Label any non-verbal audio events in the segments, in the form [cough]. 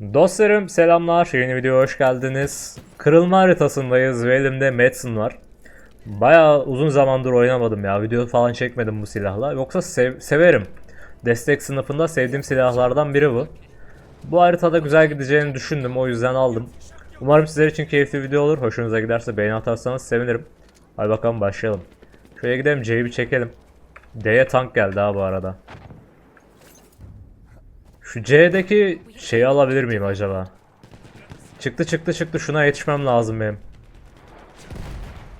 Dostlarım selamlar. Yeni videoya hoş geldiniz. Kırılma haritasındayız ve elimde Madsen var. Bayağı uzun zamandır oynamadım ya. Video falan çekmedim bu silahla. Yoksa sev- severim. Destek sınıfında sevdiğim silahlardan biri bu. Bu haritada güzel gideceğini düşündüm. O yüzden aldım. Umarım sizler için keyifli video olur. Hoşunuza giderse beğeni atarsanız sevinirim. Hadi bakalım başlayalım. Şöyle gidelim C'yi bir çekelim. D'ye tank geldi ha bu arada. Şu C'deki şeyi alabilir miyim acaba? Çıktı çıktı çıktı şuna yetişmem lazım benim.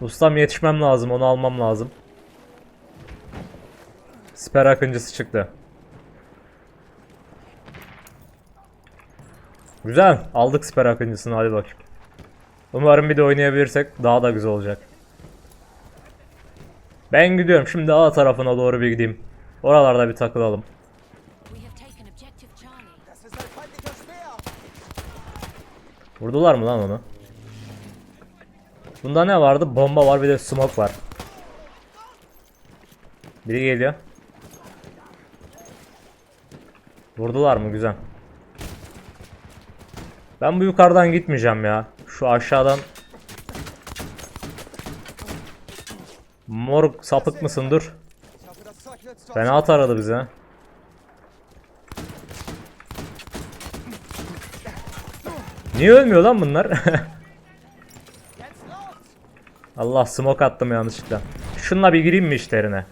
Ustam yetişmem lazım onu almam lazım. Siper akıncısı çıktı. Güzel aldık siper akıncısını hadi bakayım. Umarım bir de oynayabilirsek daha da güzel olacak. Ben gidiyorum şimdi A tarafına doğru bir gideyim. Oralarda bir takılalım. Vurdular mı lan onu? Bunda ne vardı? Bomba var bir de smoke var. Biri geliyor. Vurdular mı? Güzel. Ben bu yukarıdan gitmeyeceğim ya. Şu aşağıdan Mor sapık mısın dur. Fena taradı bize. Niye ölmüyor lan bunlar? [laughs] Allah smoke attım yanlışlıkla. Şunla bir gireyim mi işlerine?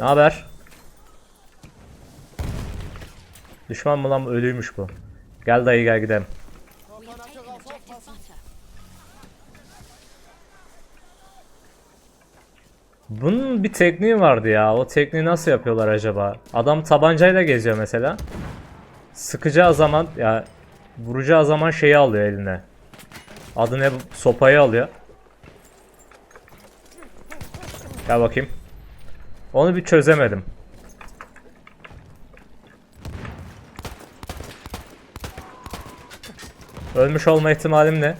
Ne haber? Düşman mı lan ölüymüş bu. Gel dayı gel gidelim. Bunun bir tekniği vardı ya. O tekniği nasıl yapıyorlar acaba? Adam tabancayla geziyor mesela. Sıkacağı zaman ya vuracağı zaman şeyi alıyor eline. Adı ne? Sopayı alıyor. Gel bakayım. Onu bir çözemedim. Ölmüş olma ihtimalim ne?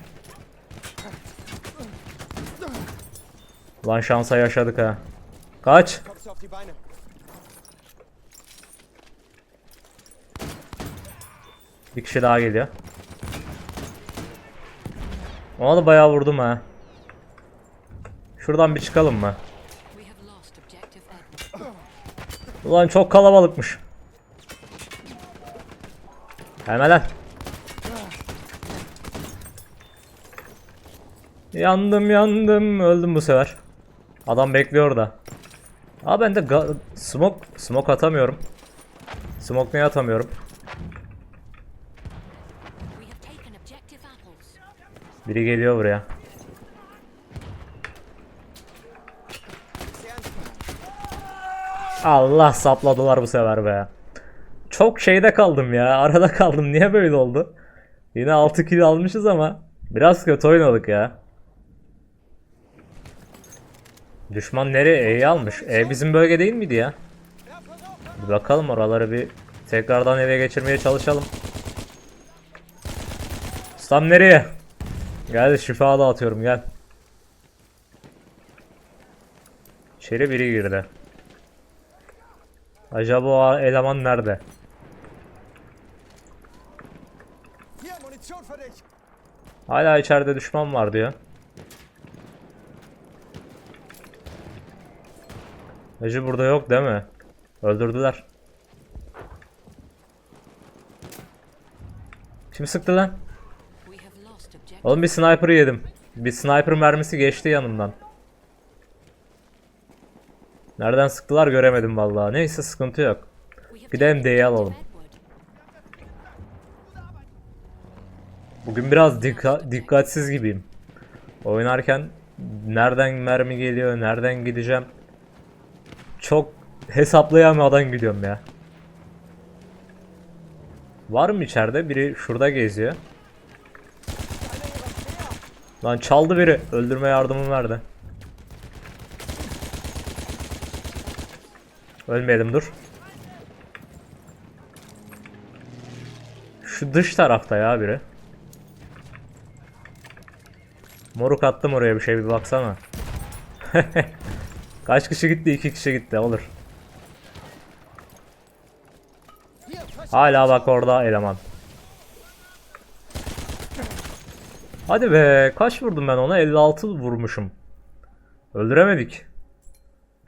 Lan şansa yaşadık ha. Kaç. Bir kişi daha geliyor. Ona da bayağı vurdum ha. Şuradan bir çıkalım mı? Ulan çok kalabalıkmış. Gelme lan. Yandım yandım öldüm bu sefer. Adam bekliyor da. Aa ben de smoke smoke atamıyorum. Smoke niye atamıyorum? Biri geliyor buraya. Allah sapladılar bu sefer be. Çok şeyde kaldım ya. Arada kaldım. Niye böyle oldu? Yine 6 kill almışız ama biraz kötü oynadık ya. Düşman nereye? E'yi almış. E bizim bölge değil miydi ya? Bir bakalım oraları bir tekrardan eve geçirmeye çalışalım. Ustam nereye? Gel şifa dağıtıyorum gel. İçeri biri girdi. Acaba o eleman nerede? Hala içeride düşman var diyor. Hacı burada yok değil mi? Öldürdüler. Kim sıktı lan? Oğlum bir sniper yedim. Bir sniper mermisi geçti yanımdan. Nereden sıktılar göremedim vallahi. Neyse sıkıntı yok. Gidelim D'yi alalım. Bugün biraz dikka- dikkatsiz gibiyim. Oynarken nereden mermi geliyor, nereden gideceğim. Çok hesaplayamadan gidiyorum ya. Var mı içeride? Biri şurada geziyor. Lan çaldı biri. Öldürme yardımım verdi. Ölmeyelim dur. Şu dış tarafta ya biri. Moruk attım oraya bir şey bir baksana. [laughs] Kaç kişi gitti? İki kişi gitti olur. Hala bak orada eleman. Hadi be kaç vurdum ben ona 56 vurmuşum. Öldüremedik.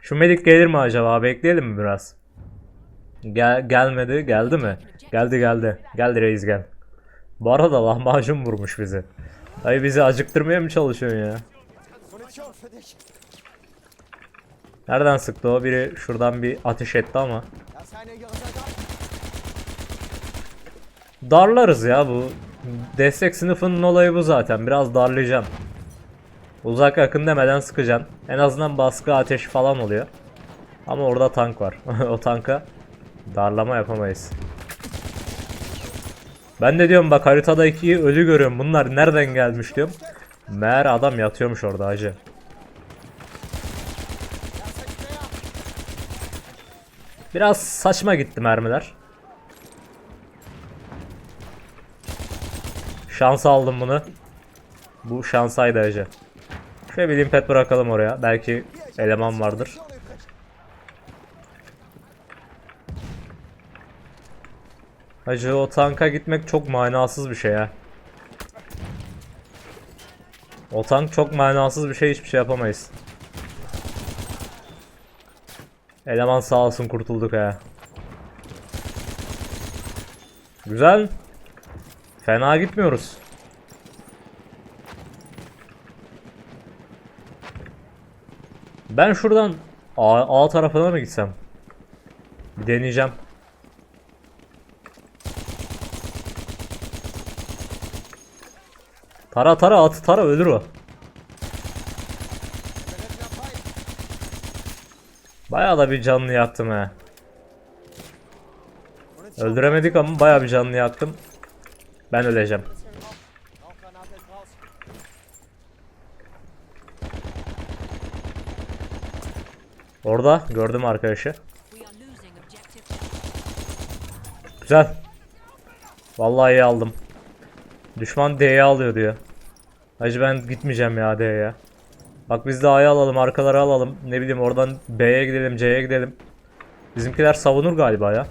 Şu medik gelir mi acaba bekleyelim mi biraz? Gel gelmedi geldi mi? Geldi geldi. Geldi reis gel. Bu arada lahmacun vurmuş bizi. Ay bizi acıktırmaya mı çalışıyorsun ya? Nereden sıktı o? Biri şuradan bir ateş etti ama. Darlarız ya bu. Destek sınıfının olayı bu zaten. Biraz darlayacağım. Uzak yakın demeden sıkacaksın. En azından baskı ateşi falan oluyor. Ama orada tank var. [laughs] o tanka darlama yapamayız. Ben de diyorum bak haritada ikiyi ölü görüyorum. Bunlar nereden gelmiş diyorum. Meğer adam yatıyormuş orada acı. Biraz saçma gitti mermiler. Şans aldım bunu. Bu şansaydı acı. Şöyle bir limpet bırakalım oraya. Belki eleman vardır. Hacı o tanka gitmek çok manasız bir şey ya. O tank çok manasız bir şey hiçbir şey yapamayız. Eleman sağ olsun kurtulduk ha. Güzel. Fena gitmiyoruz. Ben şuradan A, A tarafına mı gitsem? Bir deneyeceğim. Tara tara atı tara ölür o. Bayağı da bir canlı yaktım he. Öldüremedik ama bayağı bir canlı yaktım. Ben öleceğim. Orada gördüm arkadaşı. Güzel. Vallahi iyi aldım. Düşman D'ye alıyor diyor. Hacı ben gitmeyeceğim ya D'ye. Bak biz de A'yı alalım, arkaları alalım. Ne bileyim oradan B'ye gidelim, C'ye gidelim. Bizimkiler savunur galiba ya.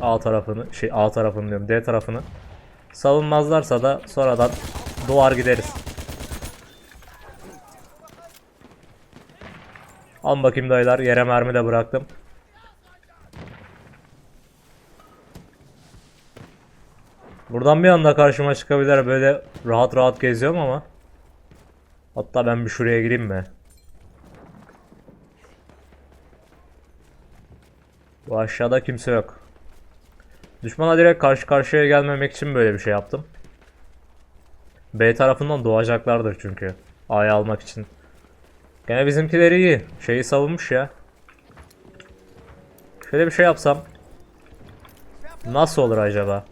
A tarafını, şey A tarafını diyorum, D tarafını. Savunmazlarsa da sonradan doğar gideriz. Al bakayım dayılar, yere mermi de bıraktım. Buradan bir anda karşıma çıkabilir böyle rahat rahat geziyorum ama. Hatta ben bir şuraya gireyim mi? Bu aşağıda kimse yok. Düşmana direkt karşı karşıya gelmemek için böyle bir şey yaptım. B tarafından doğacaklardır çünkü. A'yı almak için. Gene bizimkileri iyi. Şeyi savunmuş ya. Şöyle bir şey yapsam. Nasıl olur acaba?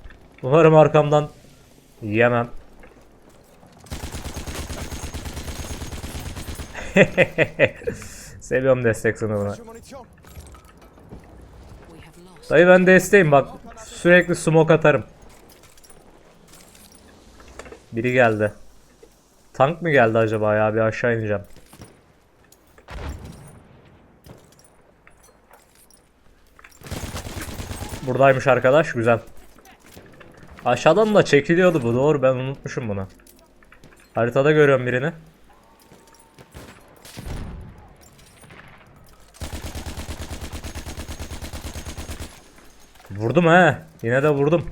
Umarım arkamdan yemem. [laughs] Seviyorum destek lost. Dayı ben desteğim bak. Sürekli smoke atarım. Biri geldi. Tank mı geldi acaba ya? Bir aşağı ineceğim. Buradaymış arkadaş. Güzel. Aşağıdan da çekiliyordu bu. Doğru ben unutmuşum bunu. Haritada görüyorum birini. Vurdum he. Yine de vurdum.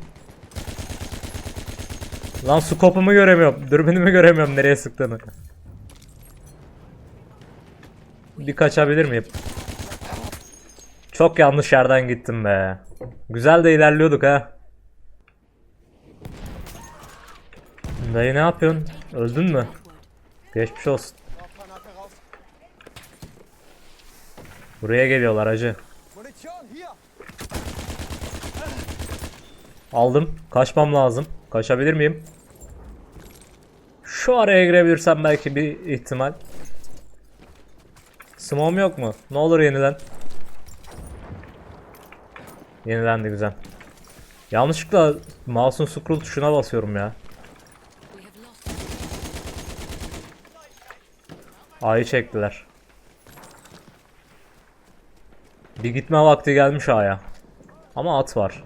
Lan skopumu göremiyorum. Dürbünümü göremiyorum nereye sıktığını. Bir kaçabilir miyim? Çok yanlış yerden gittim be. Güzel de ilerliyorduk ha. Dayı ne yapıyorsun? Öldün mü? Geçmiş olsun. Buraya geliyorlar acı. Aldım. Kaçmam lazım. Kaçabilir miyim? Şu araya girebilirsem belki bir ihtimal. Smoke'um yok mu? Ne olur yenilen. Yenilendi güzel. Yanlışlıkla mouse'un scroll tuşuna basıyorum ya. A'yı çektiler. Bir gitme vakti gelmiş A'ya. Ama at var.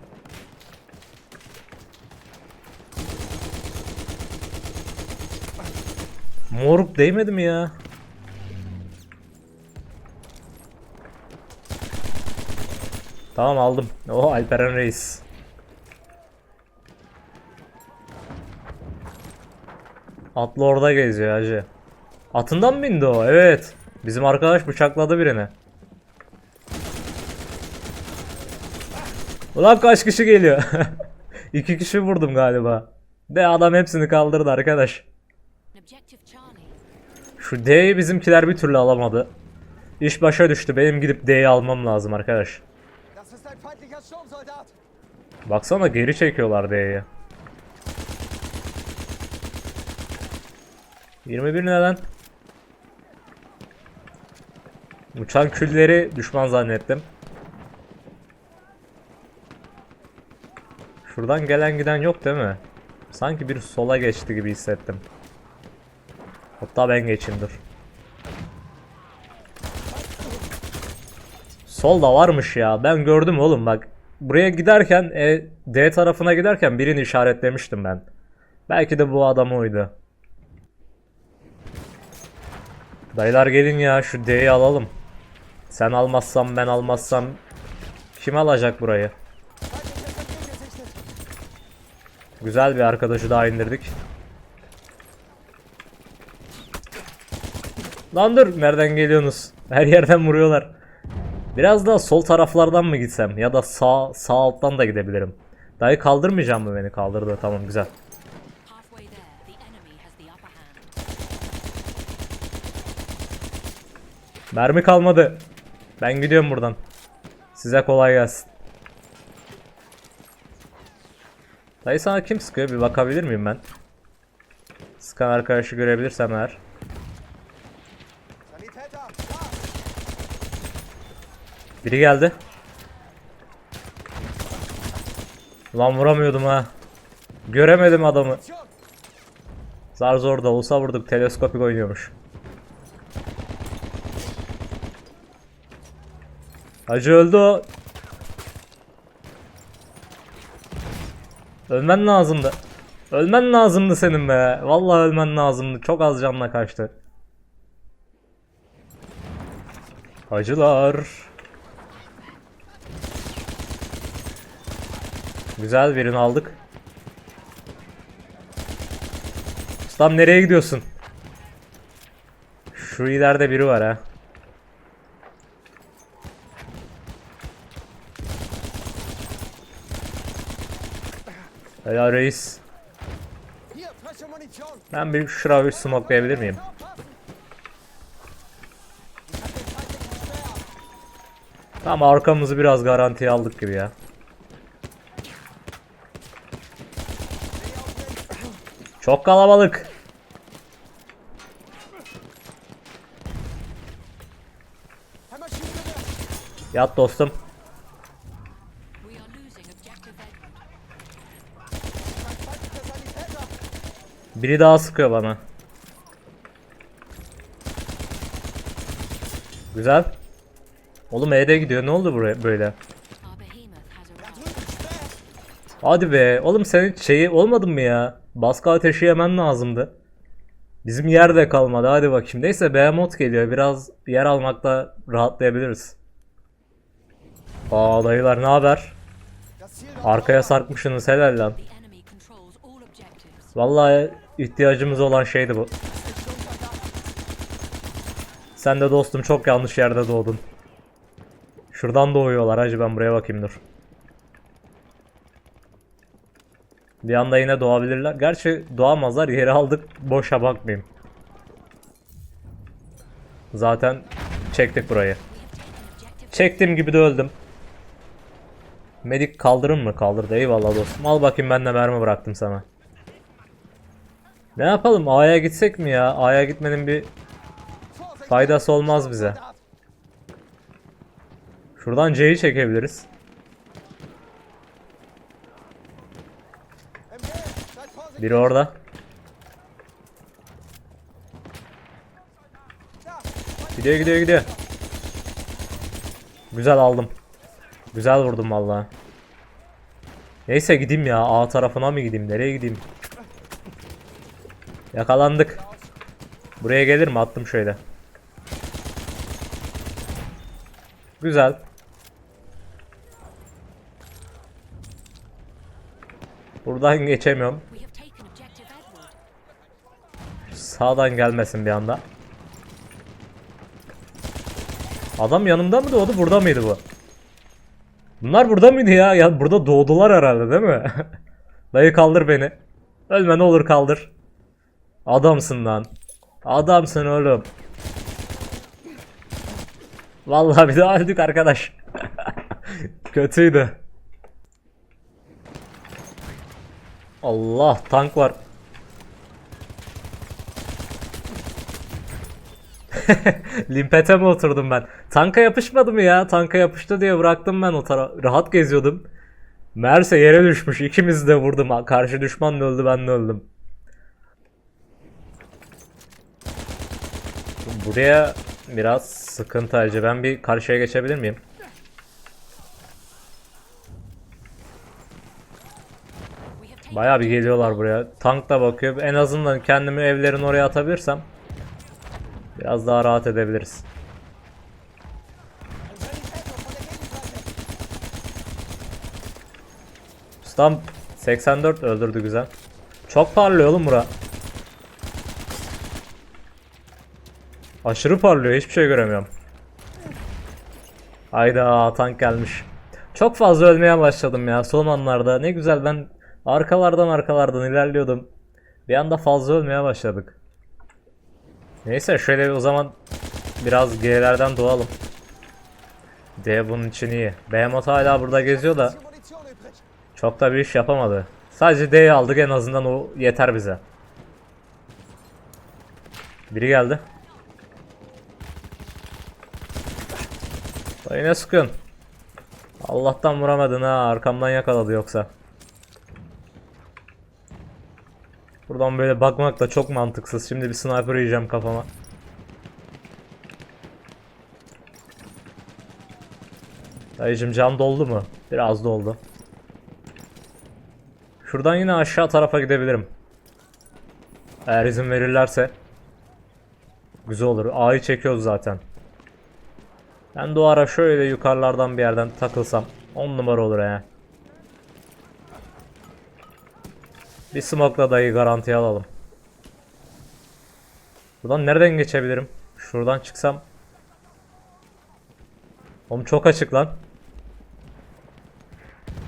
Moruk değmedi mi ya? Tamam aldım. O Alperen Reis. Atlı orada geziyor hacı. Atından mı bindi o? Evet. Bizim arkadaş bıçakladı birini. Ulan kaç kişi geliyor? [laughs] İki kişi vurdum galiba. De adam hepsini kaldırdı arkadaş. Şu D'yi bizimkiler bir türlü alamadı. İş başa düştü. Benim gidip D'yi almam lazım arkadaş. Baksana geri çekiyorlar D'yi. 21 neden? Uçan külleri düşman zannettim. Şuradan gelen giden yok değil mi? Sanki bir sola geçti gibi hissettim. Hatta ben geçeyim dur. Solda varmış ya. Ben gördüm oğlum bak. Buraya giderken e, D tarafına giderken birini işaretlemiştim ben. Belki de bu adam oydu. Dayılar gelin ya şu D'yi alalım. Sen almazsam ben almazsam kim alacak burayı? Güzel bir arkadaşı daha indirdik. Lan dur nereden geliyorsunuz? Her yerden vuruyorlar. Biraz daha sol taraflardan mı gitsem ya da sağ sağ alttan da gidebilirim. Dayı kaldırmayacağım mı beni? Kaldırdı tamam güzel. Mermi kalmadı. Ben gidiyorum buradan. Size kolay gelsin. Dayı sana kim sıkıyor? Bir bakabilir miyim ben? Sıkan arkadaşı görebilirsem eğer. Sanitäter, da! Biri geldi. Lan vuramıyordum ha. Göremedim adamı. Zar zor da olsa vurduk. Teleskopik oynuyormuş. Hacı öldü o. Ölmen lazımdı. Ölmen lazımdı senin be. Vallahi ölmen lazımdı. Çok az canla kaçtı. Hacılar. Güzel birini aldık. Ustam nereye gidiyorsun? Şu ileride biri var ha. Helal reis. Ben bir şuraya bir smokelayabilir miyim? Tamam arkamızı biraz garantiye aldık gibi ya. Çok kalabalık. Yat dostum. Biri daha sıkıyor bana. Güzel. Oğlum E'de gidiyor. Ne oldu buraya böyle? Hadi be. Oğlum senin şeyi olmadı mı ya? Baskı ateşi yemen lazımdı. Bizim yer de kalmadı. Hadi bakayım. Neyse Behemoth geliyor. Biraz yer almakta rahatlayabiliriz. Aa dayılar ne haber? Arkaya sarkmışsınız helal lan. Vallahi ihtiyacımız olan şeydi bu. Sen de dostum çok yanlış yerde doğdun. Şuradan doğuyorlar hacı ben buraya bakayım dur. Bir anda yine doğabilirler. Gerçi doğamazlar yeri aldık boşa bakmayayım. Zaten çektik burayı. Çektiğim gibi de öldüm. Medik kaldırın mı? Kaldırdı. Eyvallah dostum. Al bakayım ben de mermi bıraktım sana. Ne yapalım? A'ya gitsek mi ya? A'ya gitmenin bir faydası olmaz bize. Şuradan C'yi çekebiliriz. Biri orada. Da! Gidiyor gidiyor gidiyor. Güzel aldım. Güzel vurdum vallahi. Neyse gideyim ya. A tarafına mı gideyim? Nereye gideyim? Yakalandık. Buraya gelir mi? Attım şöyle. Güzel. Buradan geçemiyorum. Sağdan gelmesin bir anda. Adam yanımda mı doğdu? Burada mıydı bu? Bunlar burada mıydı ya? Ya burada doğdular herhalde değil mi? [laughs] Dayı kaldır beni. Ölme ne olur kaldır. Adamsın lan. Adamsın oğlum. Vallahi bir daha öldük arkadaş. [laughs] Kötüydü. Allah tank var. [laughs] Limpete mi oturdum ben? Tanka yapışmadı mı ya? Tanka yapıştı diye bıraktım ben o tara Rahat geziyordum. Meğerse yere düşmüş. İkimiz de vurdum. Karşı düşman da öldü ben de öldüm. Buraya biraz sıkıntı acı. Ben bir karşıya geçebilir miyim? Bayağı bir geliyorlar buraya. Tank da bakıyor. En azından kendimi evlerin oraya atabilirsem biraz daha rahat edebiliriz. Ustam 84 öldürdü güzel. Çok parlıyor oğlum bura. Aşırı parlıyor hiçbir şey göremiyorum. Hayda tank gelmiş. Çok fazla ölmeye başladım ya son anlarda. Ne güzel ben arkalardan arkalardan ilerliyordum. Bir anda fazla ölmeye başladık. Neyse şöyle o zaman biraz G'lerden doğalım. D bunun için iyi. Behemoth hala burada geziyor da çok da bir iş yapamadı. Sadece D'yi aldık en azından o yeter bize. Biri geldi. Dayı ne sıkıyorsun? Allah'tan vuramadın ha arkamdan yakaladı yoksa. Buradan böyle bakmak da çok mantıksız. Şimdi bir sniper yiyeceğim kafama. Dayıcım can doldu mu? Biraz doldu. Şuradan yine aşağı tarafa gidebilirim. Eğer izin verirlerse. Güzel olur. A'yı çekiyoruz zaten. Ben de o ara şöyle yukarılardan bir yerden takılsam 10 numara olur he. Bir smoke'la dayı garantiye alalım. Buradan nereden geçebilirim? Şuradan çıksam. Oğlum çok açık lan.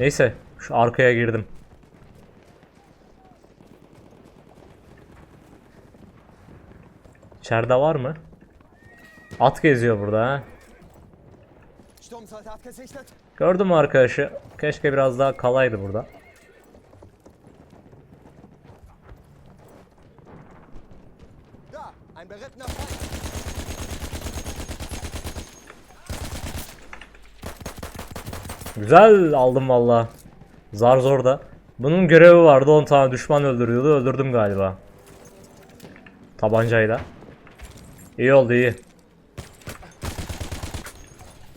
Neyse şu arkaya girdim. İçeride var mı? At geziyor burada ha. Gördüm mü arkadaşı? Keşke biraz daha kalaydı burada. Feind. Güzel aldım valla. Zar zor da. Bunun görevi vardı 10 tane düşman öldürüyordu. Öldürdüm galiba. Tabancayla. İyi oldu iyi.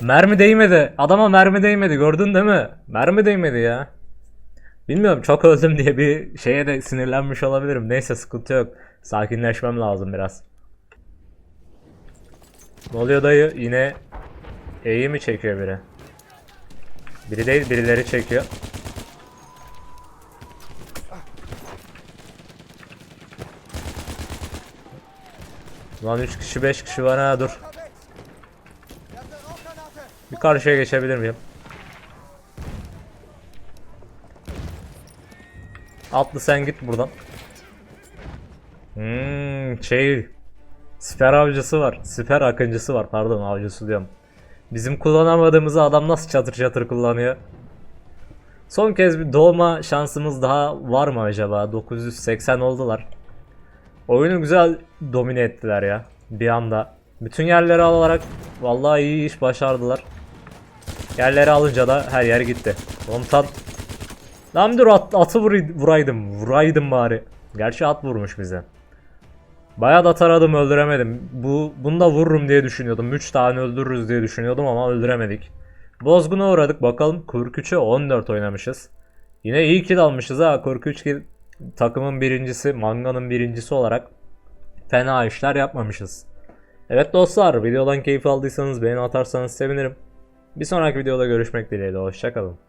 Mermi değmedi. Adama mermi değmedi. Gördün değil mi? Mermi değmedi ya. Bilmiyorum çok öldüm diye bir şeye de sinirlenmiş olabilirim. Neyse sıkıntı yok. Sakinleşmem lazım biraz. Ne dayı? Yine E'yi mi çekiyor biri? Biri değil birileri çekiyor. Lan 3 kişi 5 kişi var ha dur. Bir karşıya geçebilir miyim? Atlı sen git buradan. Hmm, şey Siper avcısı var. Siper akıncısı var. Pardon avcısı diyorum. Bizim kullanamadığımızı adam nasıl çatır çatır kullanıyor? Son kez bir doğma şansımız daha var mı acaba? 980 oldular. Oyunu güzel domine ettiler ya. Bir anda. Bütün yerleri alarak vallahi iyi iş başardılar. Yerleri alınca da her yer gitti. Komutan Lan dur at, atı vuray- vuraydım. Vuraydım bari. Gerçi at vurmuş bize. Bayağı da taradım öldüremedim. Bu bunu da vururum diye düşünüyordum. 3 tane öldürürüz diye düşünüyordum ama öldüremedik. Bozguna uğradık bakalım 43'e 14 oynamışız. Yine iyi kill almışız ha 43 kill takımın birincisi, manganın birincisi olarak fena işler yapmamışız. Evet dostlar videodan keyif aldıysanız beğeni atarsanız sevinirim. Bir sonraki videoda görüşmek dileğiyle hoşçakalın.